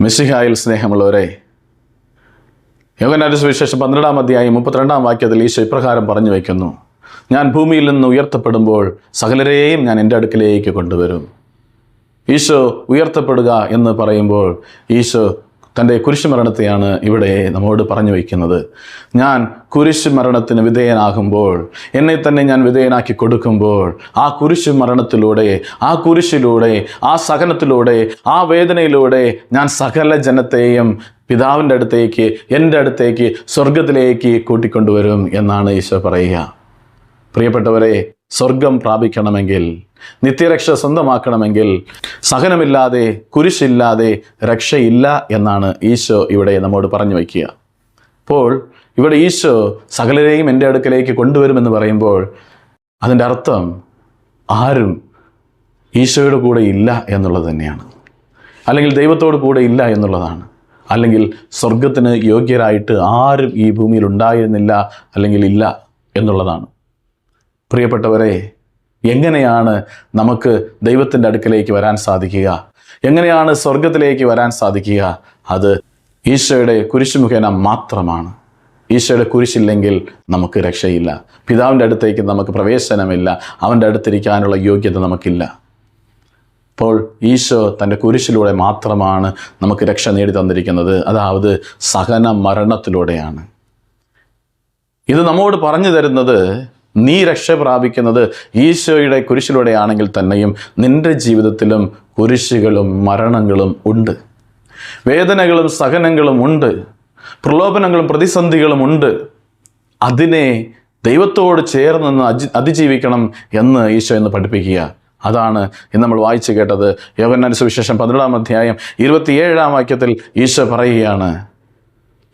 മെസ്സിഹായിൽ സ്നേഹമുള്ളവരെ യോഗനാന്റെ സുവിശേഷം പന്ത്രണ്ടാം അധ്യായം മുപ്പത്തിരണ്ടാം വാക്യത്തിൽ ഈശോ ഇപ്രകാരം പറഞ്ഞു വയ്ക്കുന്നു. ഞാൻ ഭൂമിയിൽ നിന്ന് ഉയർത്തപ്പെടുമ്പോൾ സകലരെയും ഞാൻ എന്റെ അടുക്കിലേക്ക് കൊണ്ടുവരും. ഈശോ ഉയർത്തപ്പെടുക എന്ന് പറയുമ്പോൾ ഈശോ തന്റെ കുരിശുമരണത്തെയാണ് ഇവിടെ നമ്മോട് പറഞ്ഞു വയ്ക്കുന്നത്. ഞാൻ കുരിശ് മരണത്തിന് വിധേയനാകുമ്പോൾ എന്നെ തന്നെ ഞാൻ വിധേയനാക്കി കൊടുക്കുമ്പോൾ ആ കുരിശ് മരണത്തിലൂടെ ആ കുരിശിലൂടെ ആ സഹനത്തിലൂടെ ആ വേദനയിലൂടെ ഞാൻ സകല ജനത്തെയും പിതാവിന്റെ അടുത്തേക്ക് എന്റെ അടുത്തേക്ക് സ്വർഗത്തിലേക്ക് കൂട്ടിക്കൊണ്ടുവരും എന്നാണ് ഈശോ പറയുക. പ്രിയപ്പെട്ടവരെ സ്വർഗം പ്രാപിക്കണമെങ്കിൽ നിത്യരക്ഷ സ്വന്തമാക്കണമെങ്കിൽ സഹനമില്ലാതെ കുരിശില്ലാതെ രക്ഷയില്ല എന്നാണ് ഈശോ ഇവിടെ നമ്മോട് പറഞ്ഞു വയ്ക്കുക. അപ്പോൾ ഇവിടെ ഈശോ സകലരെയും എന്റെ അടുക്കലേക്ക് കൊണ്ടുവരുമെന്ന് പറയുമ്പോൾ അതിന്റെ അർത്ഥം ആരും ഈശോയുടെ കൂടെ ഇല്ല എന്നുള്ളത് തന്നെയാണ്. അല്ലെങ്കിൽ ദൈവത്തോട് കൂടെ ഇല്ല എന്നുള്ളതാണ്. അല്ലെങ്കിൽ സ്വർഗത്തിന് യോഗ്യരായിട്ട് ആരും ഈ ഭൂമിയിൽ ഉണ്ടായിരുന്നില്ല അല്ലെങ്കിൽ ഇല്ല എന്നുള്ളതാണ്. പ്രിയപ്പെട്ടവരെ എങ്ങനെയാണ് നമുക്ക് ദൈവത്തിന്റെ അടുക്കലേക്ക് വരാൻ സാധിക്കുക? എങ്ങനെയാണ് സ്വർഗത്തിലേക്ക് വരാൻ സാധിക്കുക? അത് ഈശോയുടെ കുരിശ് മുഖേന മാത്രമാണ്. ഈശോയുടെ കുരിശില്ലെങ്കിൽ നമുക്ക് രക്ഷയില്ല. പിതാവിന്റെ അടുത്തേക്ക് നമുക്ക് പ്രവേശനമില്ല. അവന്റെ അടുത്തിരിക്കാനുള്ള യോഗ്യത നമുക്കില്ല. അപ്പോൾ ഈശോ തന്റെ കുരിശിലൂടെ മാത്രമാണ് നമുക്ക് രക്ഷ നേടി തന്നിരിക്കുന്നത്. അതായത് സഹന മരണത്തിലൂടെയാണ് ഇത് നമ്മോട് പറഞ്ഞു തരുന്നത് നീ രക്ഷ പ്രാപിക്കുന്നത് ഈശോയുടെ കുരിശിലൂടെയാണെങ്കിൽ തന്നെയും നിന്റെ ജീവിതത്തിലും കുരിശുകളും മരണങ്ങളും ഉണ്ട്. വേദനകളും സഹനങ്ങളും ഉണ്ട്. പ്രലോഭനങ്ങളും പ്രതിസന്ധികളും ഉണ്ട്. അതിനെ ദൈവത്തോട് ചേർന്ന് അജി അതിജീവിക്കണം എന്ന് ഈശോ എന്ന് പഠിപ്പിക്കുക. അതാണ് ഇന്ന് നമ്മൾ വായിച്ചു കേട്ടത്. യോഗന്നാൻ സുവിശേഷം പന്ത്രണ്ടാം അധ്യായം ഇരുപത്തിയേഴാം വാക്യത്തിൽ ഈശോ പറയുകയാണ്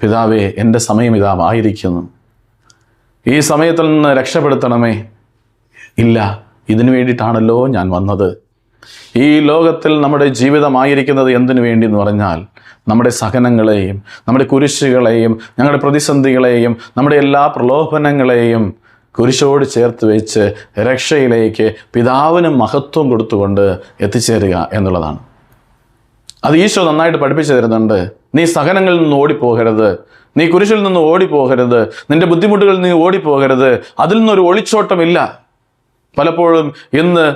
പിതാവേ എന്റെ സമയം ഇതാ ആയിരിക്കുന്നു ഈ സമയത്തിൽ നിന്ന് രക്ഷപ്പെടുത്തണമേ? ഇല്ല ഇതിനു വേണ്ടിയിട്ടാണല്ലോ ഞാൻ വന്നത്. ഈ ലോകത്തിൽ നമ്മുടെ ജീവിതമായിരിക്കുന്നത് എന്തിനു വേണ്ടി എന്ന് പറഞ്ഞാൽ നമ്മുടെ സഹനങ്ങളെയും നമ്മുടെ കുരിശുകളെയും ഞങ്ങളുടെ പ്രതിസന്ധികളെയും നമ്മുടെ എല്ലാ പ്രലോഭനങ്ങളെയും കുരിശോട് ചേർത്ത് വെച്ച് രക്ഷയിലേക്ക് പിതാവിന് മഹത്വം കൊടുത്തുകൊണ്ട് എത്തിച്ചേരുക എന്നുള്ളതാണ്. അത് ഈശോ നന്നായിട്ട് പഠിപ്പിച്ചു തരുന്നുണ്ട്. നീ സഹനങ്ങളിൽ നിന്ന് ഓടിപ്പോകരുത്. നീ കുരിശിൽ നിന്ന് ഓടിപ്പോകരുത്. നിന്റെ ബുദ്ധിമുട്ടുകളിൽ നീ ഓടിപ്പോകരുത്. അതിൽ നിന്നൊരു ഒളിച്ചോട്ടമില്ല. പലപ്പോഴും ഇന്ന്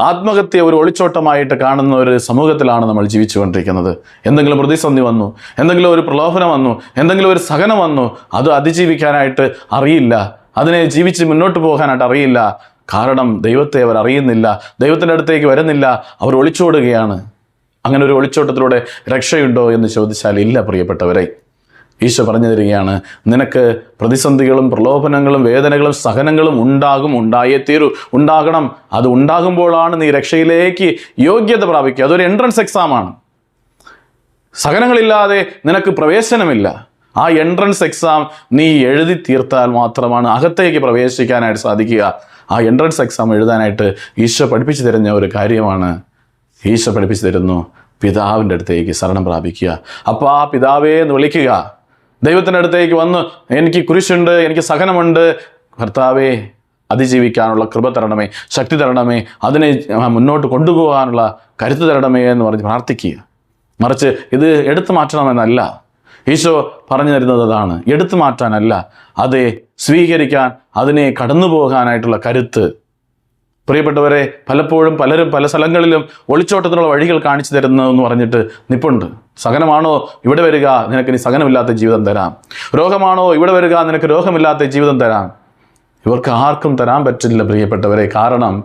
ആത്മഹത്യ ഒരു ഒളിച്ചോട്ടമായിട്ട് കാണുന്ന ഒരു സമൂഹത്തിലാണ് നമ്മൾ ജീവിച്ചുകൊണ്ടിരിക്കുന്നത്. എന്തെങ്കിലും പ്രതിസന്ധി വന്നു എന്തെങ്കിലും ഒരു പ്രലോഭനം വന്നു എന്തെങ്കിലും ഒരു സഹനം വന്നു അത് അതിജീവിക്കാനായിട്ട് അറിയില്ല. അതിനെ ജീവിച്ച് മുന്നോട്ട് പോകാനായിട്ട് അറിയില്ല. കാരണം ദൈവത്തെ അവർ അറിയുന്നില്ല. ദൈവത്തിന്റെ അടുത്തേക്ക് വരുന്നില്ല. അവർ ഒളിച്ചോടുകയാണ്. അങ്ങനെ ഒരു ഒളിച്ചോട്ടത്തിലൂടെ രക്ഷയുണ്ടോ എന്ന് ചോദിച്ചാൽ ഇല്ല പ്രിയപ്പെട്ടവരെ. ഈശോ പറഞ്ഞു തരികയാണ് നിനക്ക് പ്രതിസന്ധികളും പ്രലോഭനങ്ങളും വേദനകളും സഹനങ്ങളും ഉണ്ടാകും ഉണ്ടായേ തീരൂ. ഉണ്ടാകണം. അത് ഉണ്ടാകുമ്പോഴാണ് നീ രക്ഷയിലേക്ക് യോഗ്യത പ്രാപിക്കുക. അതൊരു എൻട്രൻസ് എക്സാമാണ് സഹനങ്ങളില്ലാതെ നിനക്ക് പ്രവേശനമില്ല. ആ എൻട്രൻസ് എക്സാം നീ എഴുതി തീർത്താൽ മാത്രമാണ് അകത്തേക്ക് പ്രവേശിക്കാനായിട്ട് സാധിക്കുക. ആ എൻട്രൻസ് എക്സാം എഴുതാനായിട്ട് ഈശോ പഠിപ്പിച്ചു തരുന്ന ഒരു കാര്യമാണ് ഈശോ പഠിപ്പിച്ചു തരുന്നു പിതാവിന്റെ അടുത്തേക്ക് ശരണം പ്രാപിക്കുക. അപ്പോൾ ആ പിതാവേ എന്ന് വിളിക്കുക. ദൈവത്തിന്റെ അടുത്തേക്ക് വന്ന് എനിക്ക് കുരിശുണ്ട് എനിക്ക് സഹനമുണ്ട്. ഭർത്താവേ അതിജീവിക്കാനുള്ള കൃപ തരണമേ ശക്തി തരണമേ അതിനെ മുന്നോട്ട് കൊണ്ടുപോകാനുള്ള കരുത്ത് തരണമേ എന്ന് പറഞ്ഞ് പ്രാർത്ഥിക്കുക. മറിച്ച് ഇത് എടുത്തു മാറ്റണമെന്നല്ല. ഈശോ പറഞ്ഞു തരുന്നത് അതാണ്. എടുത്തു മാറ്റാനല്ല അതെ സ്വീകരിക്കാൻ അതിനെ കടന്നു പോകാനായിട്ടുള്ള കരുത്ത്. പ്രിയപ്പെട്ടവരെ പലപ്പോഴും പലരും പല സ്ഥലങ്ങളിലും ഒളിച്ചോട്ടത്തിനുള്ള വഴികൾ കാണിച്ചു തരുന്നതെന്ന് പറഞ്ഞിട്ട് നിപ്പുണ്ട്. സഹനമാണോ ഇവിടെ വരിക? നിനക്ക് ഇനി സഹനമില്ലാത്ത ജീവിതം തരാം. രോഗമാണോ ഇവിടെ വരിക? നിനക്ക് രോഗമില്ലാത്ത ജീവിതം തരാം. ഇവർക്ക് ആർക്കും തരാൻ പറ്റില്ല പ്രിയപ്പെട്ടവരെ. കാരണം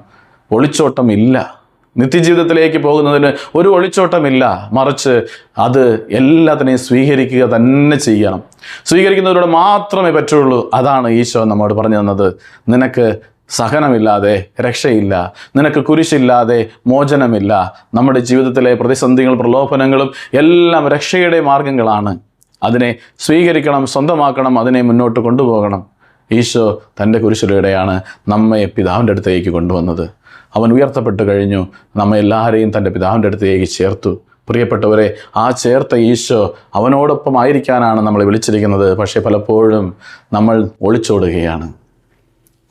ഒളിച്ചോട്ടം ഇല്ല. നിത്യജീവിതത്തിലേക്ക് പോകുന്നതിന് ഒരു ഒളിച്ചോട്ടമില്ല. മറിച്ച് അത് എല്ലാത്തിനെയും സ്വീകരിക്കുക തന്നെ ചെയ്യണം. സ്വീകരിക്കുന്നതിലൂടെ മാത്രമേ പറ്റുള്ളൂ. അതാണ് ഈശോ നമ്മോട് പറഞ്ഞു തന്നത്. നിനക്ക് സഹനമില്ലാതെ രക്ഷയില്ല. നിനക്ക് കുരിശില്ലാതെ മോചനമില്ല. നമ്മുടെ ജീവിതത്തിലെ പ്രതിസന്ധികളും പ്രലോഭനങ്ങളും എല്ലാം രക്ഷയുടെ മാർഗങ്ങളാണ്. അതിനെ സ്വീകരിക്കണം സ്വന്തമാക്കണം അതിനെ മുന്നോട്ട് കൊണ്ടുപോകണം. ഈശോ തന്റെ കുരിശിലൂടെയാണ് നമ്മെ പിതാവിന്റെ അടുത്തേക്ക് കൊണ്ടുവന്നത്. അവൻ ഉയർത്തപ്പെട്ട് കഴിഞ്ഞു. നമ്മെ എല്ലാവരെയും തന്റെ പിതാവിന്റെ അടുത്തേക്ക് ചേർത്തു. പ്രിയപ്പെട്ടവരെ ആ ചേർത്ത ഈശോ അവനോടൊപ്പം ആയിരിക്കാനാണ് നമ്മളെ വിളിച്ചിരിക്കുന്നത്. പക്ഷേ പലപ്പോഴും നമ്മൾ ഒളിച്ചോടുകയാണ്.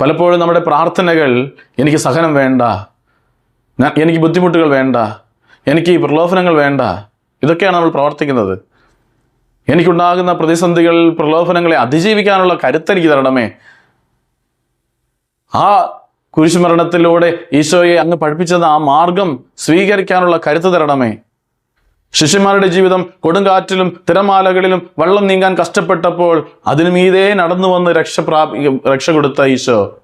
പലപ്പോഴും നമ്മുടെ പ്രാർത്ഥനകൾ എനിക്ക് സഹനം വേണ്ട എനിക്ക് ബുദ്ധിമുട്ടുകൾ വേണ്ട എനിക്ക് പ്രലോഭനങ്ങൾ വേണ്ട ഇതൊക്കെയാണ് നമ്മൾ പ്രവർത്തിക്കുന്നത്. എനിക്കുണ്ടാകുന്ന പ്രതിസന്ധികൾ പ്രലോഭനങ്ങളെ അതിജീവിക്കാനുള്ള കരുത്തെനിക്ക് തരണമേ. ആ കുരിശുമരണത്തിലൂടെ ഈശോയെ അങ്ങ് പഠിപ്പിച്ചത് ആ മാർഗം സ്വീകരിക്കാനുള്ള കരുത്ത് തരണമേ. ശിഷ്യന്മാരുടെ ജീവിതം കൊടുങ്കാറ്റിലും തിരമാലകളിലും വള്ളം നീങ്ങാൻ കഷ്ടപ്പെട്ടപ്പോൾ അതിനു മീതേ നടന്നു വന്ന് രക്ഷ പ്രാപി രക്ഷ കൊടുത്ത ഈശോ.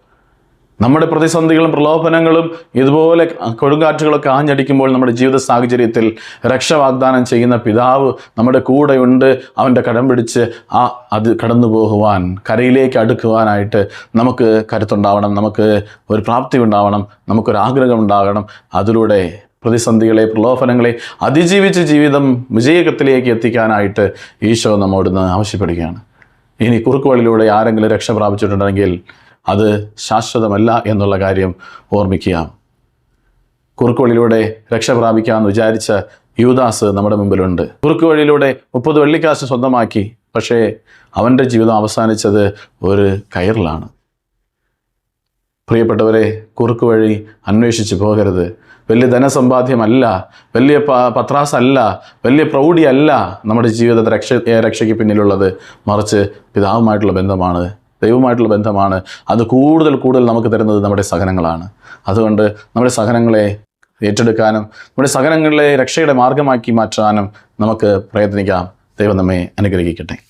നമ്മുടെ പ്രതിസന്ധികളും പ്രലോഭനങ്ങളും ഇതുപോലെ കൊടുങ്കാറ്റുകളൊക്കെ ആഞ്ഞടിക്കുമ്പോൾ നമ്മുടെ ജീവിത സാഹചര്യത്തിൽ രക്ഷ വാഗ്ദാനം ചെയ്യുന്ന പിതാവ് നമ്മുടെ കൂടെയുണ്ട്. അവന്റെ കടം പിടിച്ച് ആ അത് കടന്നു പോകുവാൻ കരയിലേക്ക് അടുക്കുവാനായിട്ട് നമുക്ക് കരുത്തുണ്ടാവണം. നമുക്ക് ഒരു പ്രാപ്തി ഉണ്ടാവണം. നമുക്കൊരു ആഗ്രഹം ഉണ്ടാകണം. അതിലൂടെ പ്രതിസന്ധികളെ പ്രലോഭനങ്ങളെ അതിജീവിച്ച് ജീവിതം വിജയകത്തിലേക്ക് എത്തിക്കാനായിട്ട് ഈശോ നമ്മോട് ആവശ്യപ്പെടുകയാണ്. ഇനി കുറുക്കുവഴിലൂടെ ആരെങ്കിലും രക്ഷ പ്രാപിച്ചിട്ടുണ്ടെങ്കിൽ അത് ശാശ്വതമല്ല എന്നുള്ള കാര്യം ഓർമ്മിക്കുക. കുറുക്കുവഴിലൂടെ രക്ഷ പ്രാപിക്കാമെന്ന് വിചാരിച്ച യുവദാസ് നമ്മുടെ മുമ്പിലുണ്ട്. കുറുക്കുവഴിയിലൂടെ മുപ്പത് വെള്ളിക്കാശ് സ്വന്തമാക്കി പക്ഷേ അവന്റെ ജീവിതം അവസാനിച്ചത് ഒരു കയറിലാണ്. പ്രിയപ്പെട്ടവരെ കുറുക്ക് വഴി അന്വേഷിച്ച് പോകരുത്. വലിയ ധനസമ്പാദ്യമല്ല വലിയ പ പത്രാസല്ല വലിയ പ്രൗഢിയല്ല നമ്മുടെ ജീവിതത്തെ രക്ഷ രക്ഷയ്ക്ക് പിന്നിലുള്ളത്. മറിച്ച് പിതാവുമായിട്ടുള്ള ബന്ധമാണ് ദൈവമായിട്ടുള്ള ബന്ധമാണ്. അത് കൂടുതൽ കൂടുതൽ നമുക്ക് തരുന്നത് നമ്മുടെ സഹനങ്ങളാണ്. അതുകൊണ്ട് നമ്മുടെ സഹനങ്ങളെ ഏറ്റെടുക്കാനും നമ്മുടെ സഹനങ്ങളെ രക്ഷയുടെ മാർഗമാക്കി മാറ്റാനും നമുക്ക് പ്രയത്നിക്കാം. ദൈവം നമ്മെ അനുഗ്രഹിക്കട്ടെ.